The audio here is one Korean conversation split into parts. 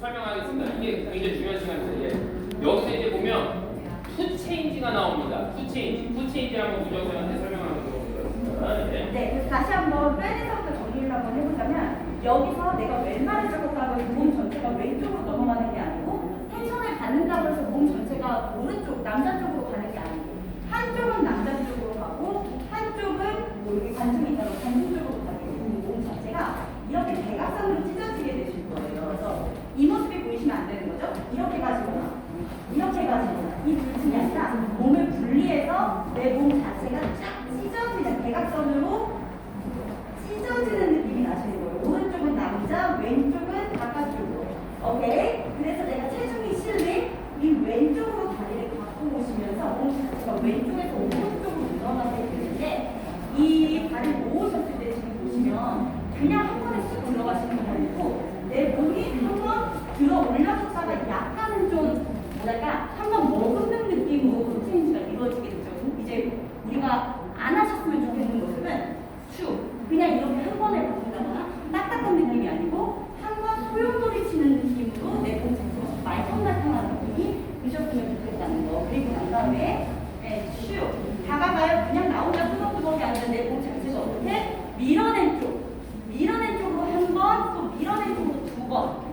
설명하겠습니다. 이게 굉장히 중요한 시간입니다. 예. 여기서 이제 보면 투 체인지가 나옵니다. 투 체인지. 투 체인지 한번 우정쌤한테 설명하는 거 보겠습니다. 예. 네, 다시 한번 빼내서부터 정리를 한번 해보자면 여기서 내가 왼발을 잡았다고 몸 전체가 왼쪽으로 넘어가는 게 아니고 텐션을 받는다고 해서 몸 전체가 오른쪽, 남자 쪽으로 가는 게 아니고 한쪽은 남자 쪽으로 가고 한쪽은 뭐 여기 관중이 있다고 관중 쪽으로 가게 되는 몸 자체가 이렇게 대각선으로 찢어지게 되실 거예요. 그래서 이 모습이 보이시면 안 되는 거죠? 이렇게 가지거나 이렇게 아니라 몸을 분리해서 내 몸 자체가 쫙 찢어지는 대각선으로 찢어지는 느낌이 나시는 거예요. 오른쪽은 남자, 왼쪽은 바깥쪽으로. 오케이? 그래서 내가 체중이 실린 이 왼쪽으로 다리를 갖고 오시면서 몸 자체가 왼쪽에서 오른쪽으로 늘어나게 되는데 이 발을 모으셨을 때 지금 보시면 그냥 한 번에 쑥 들어가시는 게 아니고 내 몸이 한 번 들어 올라섰다가 약간은 좀 뭐랄까 한 번 머금는 느낌으로 체인지가 이루어지게 되죠. 이제 우리가 안 하셨으면 좋겠는 모습은 쭉 그냥 이렇게 한 번에 바꾼다거나 딱딱한 느낌이 아니고 한 번 소용돌이 치는 느낌으로 내 몸 자체가 말캉말캉한 느낌이 드셨으면 좋겠다는 거. 그리고 난 다음에 네, 슉 다가가요. 그냥 나 혼자 아니라 내몸 자체가 어떻게 밀어낸 쪽 밀어낸 쪽으로 한 번, 또 밀어낸 쪽으로 두 번.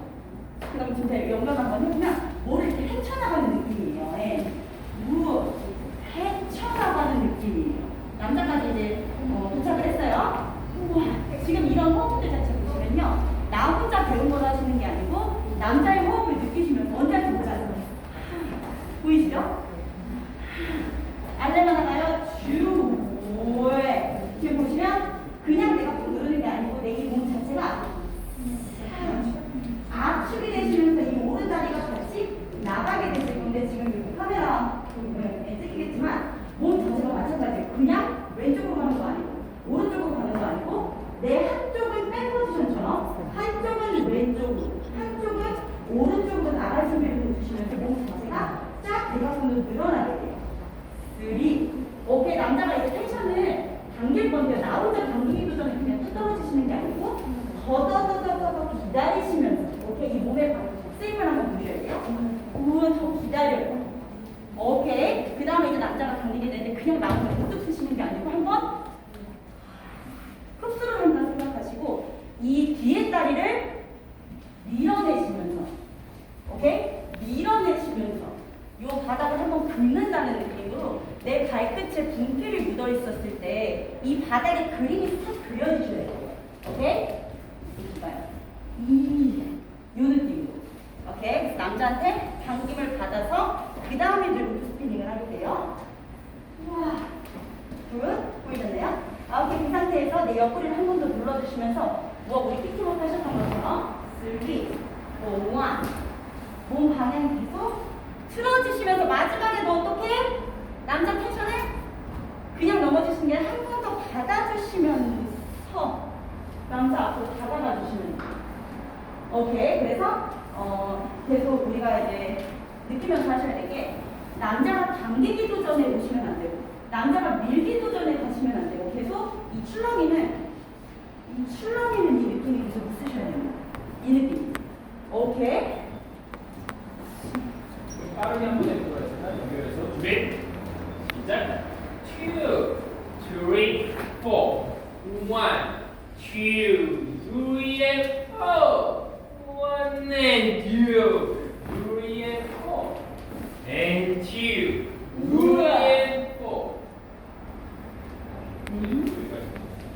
그 다음에 진짜 연결 한번 해보면 뭐를 이렇게 헤쳐나가는 느낌이에요. 예. 무 헤쳐나가는 느낌이에요. 남자까지 이제 어, 도착을 했어요. 우와, 지금 이런 호흡들 자체 보시면요. 나 혼자 배운 걸 하시는 게 아니고 남자의 호흡을 언제 할지 몰라요. 보이시죠? 알레만 하나요? 주, 오에. 지금 보시면 그냥 내가 꾹 누르는 게 아니고 내 이 몸 자체가 압축이 되시면서 이 오른다리가 같이 나가게 되실 건데 지금 여기 카메라 보면 찍히겠지만 몸 자체가 마찬가지예요. 그냥 왼쪽으로 가는 거 아니고 오른쪽으로 가는 거 아니고 내 한쪽은 백 포지션처럼 한쪽은 왼쪽으로 한쪽은 오른쪽으로 나갈 준비를 해주시면서 몸 자체가 쫙 대각선으로 늘어나게 돼요. 쓰리. 오케이 남자가 이제 텐션을 당길 건데요. 나 혼자 당기기도 전에 그냥 뚝 떨어지시는 게 아니고 더더더더더 기다리시면서 오케이 이 몸에 쓰임을 한번 누려야 돼요. 우와 더 기다려요. 오케이 그 다음에 이제 남자가 당기게 되는데 그냥 나 혼자 우뚝 쓰시는 게 아니고 한번 흡수를 한다 생각하시고 이 뒤에 다리를 밀어내시면서 오케이? 밀어내시면서 요 바닥을 한번 긁는다는 느낌으로 내 발끝에 분필이 묻어 있었을 때 이 바닥에 그림이 싹 그려지셔야 돼요. 오케이? 보실까요? 이, 요 느낌으로. 오케이? 남자한테 당김을 받아서 그 다음에 이제 로프 스피닝을 하게 돼요. 우와. 굿. 보이셨나요? 아, 오케이. 그 상태에서 내 옆구리를 한 번 더 눌러주시면서 우와, 우리 피트로 하셨던 것처럼 3, 2, 1. 몸 방향 계속 틀어주시면서 마지막에 너 어떻게? 남자 텐션을 그냥 넘어지시는 게한 번 더 받아주시면서 남자 앞으로 다가가 주시면 돼요. 오케이. 그래서 어, 계속 우리가 이제 느끼면서 하셔야 될 게 남자가 당기기도 전에 오시면 안 되고 남자가 밀기도 전에 가시면 안 되고 계속 이 출렁이는 이 출렁이는 이 느낌이 계속 있으셔야 됩니다. 이 느낌. 오케이. 빠르게 한번 해보겠습니다. 연결해서 준비. 시작. Two, three, four. One, two, three, and four. One and two, three and four. And two,